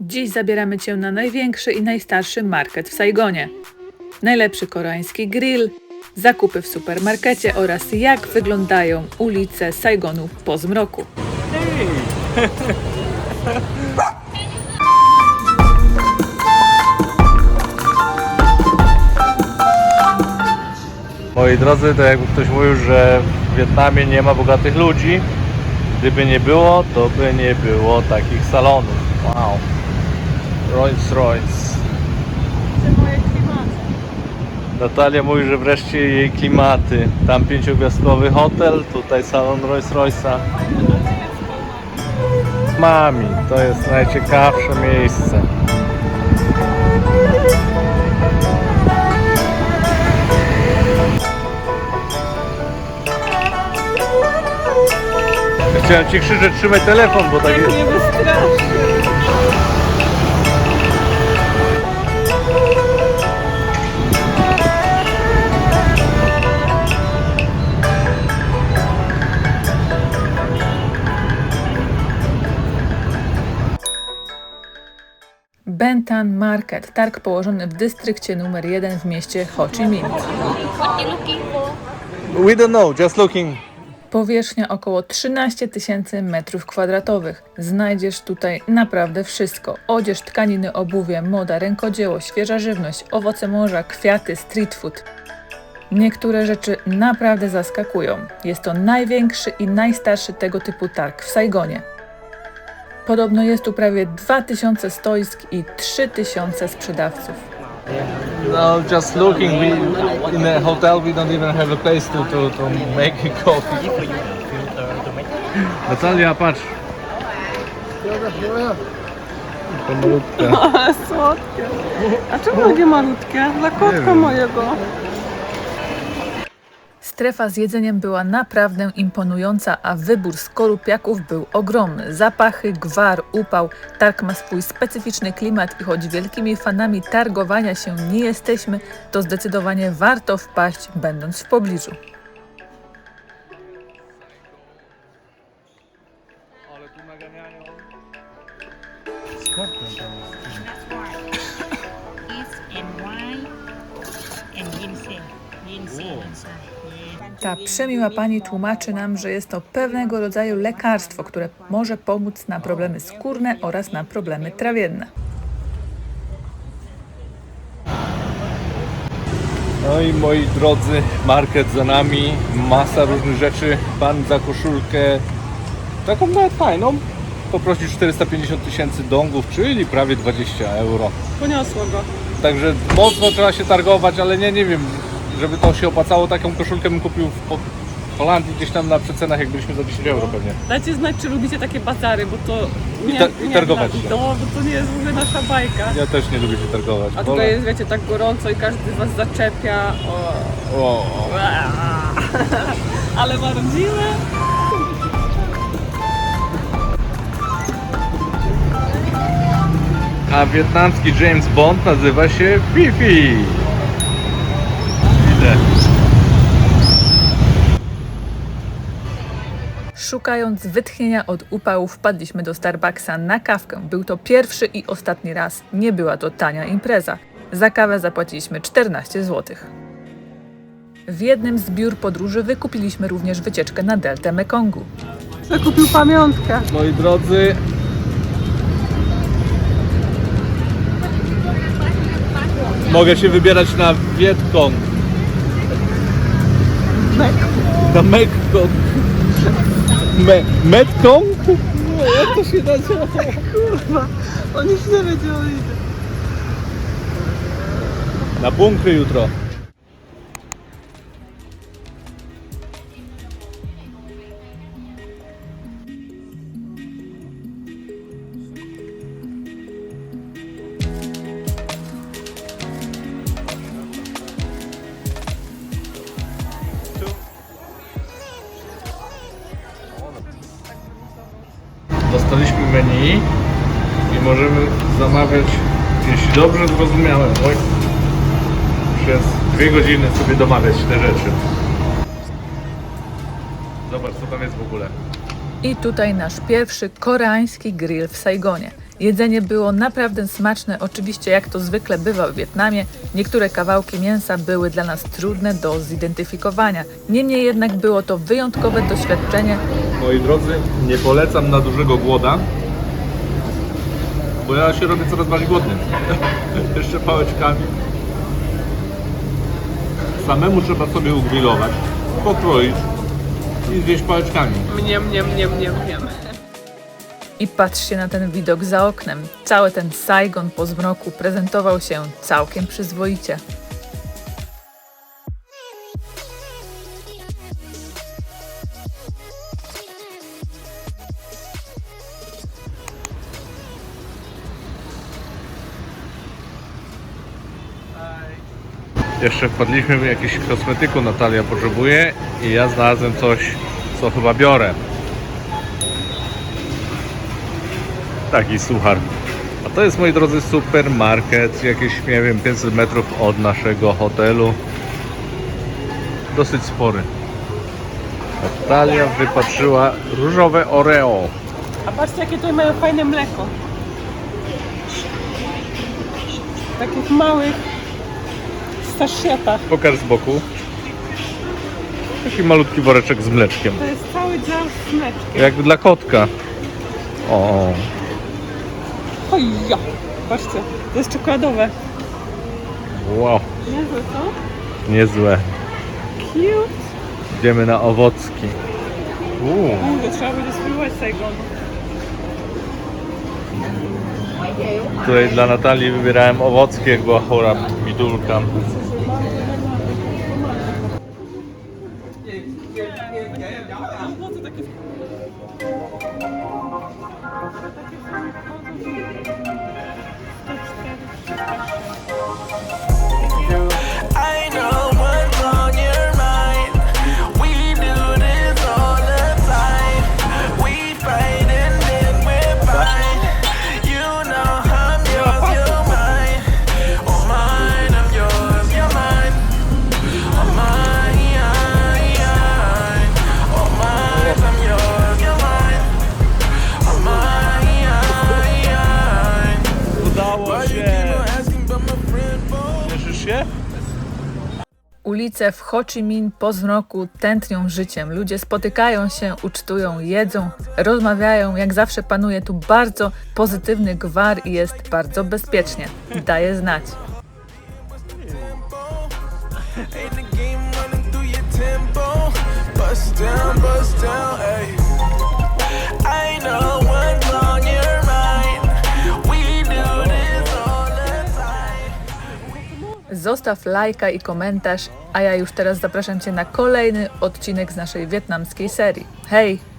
Dziś zabieramy Cię na największy i najstarszy market w Saigonie. Najlepszy koreański grill, zakupy w supermarkecie oraz jak wyglądają ulice Saigonu po zmroku. Moi drodzy, to jakby ktoś mówił, że w Wietnamie nie ma bogatych ludzi. Gdyby nie było, to by nie było takich salonów. Wow. Rolls Royce. Natalia mówi, że wreszcie jej klimaty. Tam pięciogwiazdkowy hotel, tutaj salon Rolls Royce'a. Mami, to jest najciekawsze miejsce. Chciałem ci krzyczeć, trzymaj telefon, bo tak jest. Nie wystraszy. Bentan Market, targ położony w dystrykcie numer 1 w mieście Ho Chi Minh. We don't know, just looking. Powierzchnia około 13 tysięcy metrów kwadratowych. Znajdziesz tutaj naprawdę wszystko. Odzież, tkaniny, obuwie, moda, rękodzieło, świeża żywność, owoce morza, kwiaty, street food. Niektóre rzeczy naprawdę zaskakują. Jest to największy i najstarszy tego typu targ w Saigonie. Podobno jest tu prawie 2000 stoisk i 3000 sprzedawców. No, just looking. We in the hotel we don't even have a place to to, to make a coffee. Natalia, patrz. To malutka. Ale słodkie. A czemu takie malutkie? Dla kotka mojego. Strefa z jedzeniem była naprawdę imponująca, a wybór skorupiaków był ogromny. Zapachy, gwar, upał. Targ ma swój specyficzny klimat i choć wielkimi fanami targowania się nie jesteśmy, to zdecydowanie warto wpaść, będąc w pobliżu. Ta przemiła pani tłumaczy nam, że jest to pewnego rodzaju lekarstwo, które może pomóc na problemy skórne oraz na problemy trawienne. No i moi drodzy, market za nami, masa różnych rzeczy. Pan za koszulkę, taką nawet fajną, poprosił 450 tysięcy dongów, czyli prawie 20 euro. Poniosło go. Także mocno trzeba się targować, ale nie, nie wiem, żeby to się opłacało, taką koszulkę bym kupił w Holandii gdzieś tam na przecenach, jak byliśmy za 10 euro pewnie. Dajcie znać, czy lubicie takie bazary, bo to nie, i nie targować dla- się. No, bo to nie jest w ogóle nasza bajka. Ja też nie lubię się targować. A Wolę- tutaj jest, wiecie, tak gorąco i każdy z was zaczepia. O. O, o. Ale marudzimy. A wietnamski James Bond nazywa się Fifi. Szukając wytchnienia od upału, wpadliśmy do Starbucksa na kawkę. Był to pierwszy i ostatni raz. Nie była to tania impreza. Za kawę zapłaciliśmy 14 zł. W jednym z biur podróży wykupiliśmy również wycieczkę na deltę Mekongu. Zakupił pamiątkę. Moi drodzy, mogę się wybierać na Wietkong. Na Mekkong. Me, Metkong? Nie, jak to się nazywa? Kurwa, on już nie wie, gdzie on idzie. Na bunkry jutro. Dostaliśmy menu i możemy zamawiać, jeśli dobrze zrozumiałem, oj, przez dwie godziny sobie domawiać te rzeczy. Zobacz, co tam jest w ogóle. I tutaj nasz pierwszy koreański grill w Saigonie. Jedzenie było naprawdę smaczne, oczywiście jak to zwykle bywa w Wietnamie. Niektóre kawałki mięsa były dla nas trudne do zidentyfikowania. Niemniej jednak było to wyjątkowe doświadczenie, Moi drodzy, nie polecam na dużego głoda, bo ja się robię coraz bardziej głodny. Jeszcze pałeczkami. Samemu trzeba sobie ugrillować, pokroić i zjeść pałeczkami. Mniem, mniem, mniem, mniem, mniem. I patrzcie na ten widok za oknem. Cały ten Saigon po zmroku prezentował się całkiem przyzwoicie. Jeszcze wpadliśmy w jakieś kosmetyku Natalia potrzebuje i ja znalazłem coś, co chyba biorę. Taki suchar. A to jest, moi drodzy, supermarket, jakieś, nie wiem, 500 metrów od naszego hotelu. Dosyć spory. Natalia wypatrzyła różowe Oreo. A patrzcie, jakie tutaj mają fajne mleko. Takich małych staszetach. Pokaż z boku. Taki malutki woreczek z mleczkiem. To jest cały dział z mleczkiem. Jak dla kotka. O, Ojo! Patrzcie, to jest czekoladowe. wow, Niezłe, co? niezłe. Cute. Idziemy na owocki. Uuu, Mówię, trzeba będzie spróbować Saigonu. tutaj dla Natalii wybierałem owocki, jak była chora midulka. Boy? Cieszysz się? Ulice w Ho Chi Minh po zmroku tętnią życiem. Ludzie spotykają się, ucztują, jedzą, rozmawiają. Jak zawsze panuje tu bardzo pozytywny gwar i jest bardzo bezpiecznie. Daje znać. Ain't the game running through your tempo. Bust down, bust down, ayy. Zostaw lajka i komentarz, a ja już teraz zapraszam Cię na kolejny odcinek z naszej wietnamskiej serii. Hej!